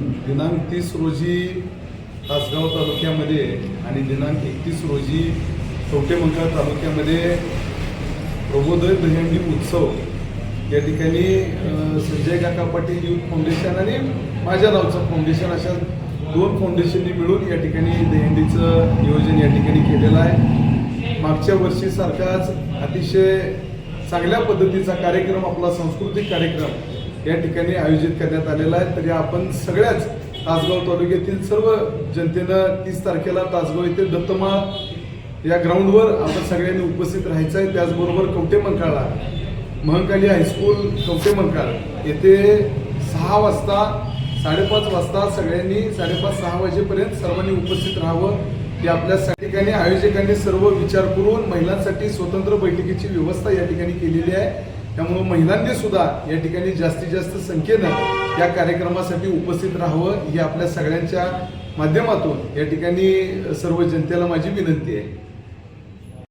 दिनांक तीस रोजी तासगाव तालुक्यामध्ये आणि दिनांक एकतीस रोजी कवटेमंगळ तालुक्यामध्ये प्रबोधय दहीहंडी उत्सव. या ठिकाणी संजय काका पाटील युथ फाउंडेशन आणि माझ्या नावचं फाउंडेशन अशा दोन फाउंडेशननी मिळून या ठिकाणी दहीहंडीचं नियोजन या ठिकाणी केलेलं आहे. मागच्या वर्षीसारखाच अतिशय चांगल्या पद्धतीचा कार्यक्रम आपला सांस्कृतिक कार्यक्रम या ठिकाणी आयोजित करण्यात आलेला आहे. तरी आपण सगळ्याच तासगाव तालुक्यातील सर्व जनतेनं तीस तारखेला तासगाव येथे दत्तमा या ग्राउंडवर आपण सगळ्यांनी उपस्थित राहायचं आहे. त्याचबरोबर कवटे मंकाळा महंकाली हायस्कूल कवटे मंकाळ येथे सहा वाजता साडेपाच वाजता सगळ्यांनी साडेपाच सहा वाजेपर्यंत सर्वांनी उपस्थित राहावं. ते आपल्या ठिकाणी आयोजकांनी सर्व विचार करून महिलांसाठी स्वतंत्र बैठकीची व्यवस्था या ठिकाणी केलेली आहे. त्यामुळे महिलांनी सुद्धा या ठिकाणी जास्तीत जास्त संख्येनं या कार्यक्रमासाठी उपस्थित राहावं ही आपल्या सगळ्यांच्या माध्यमातून या ठिकाणी सर्व जनतेला माझी विनंती आहे.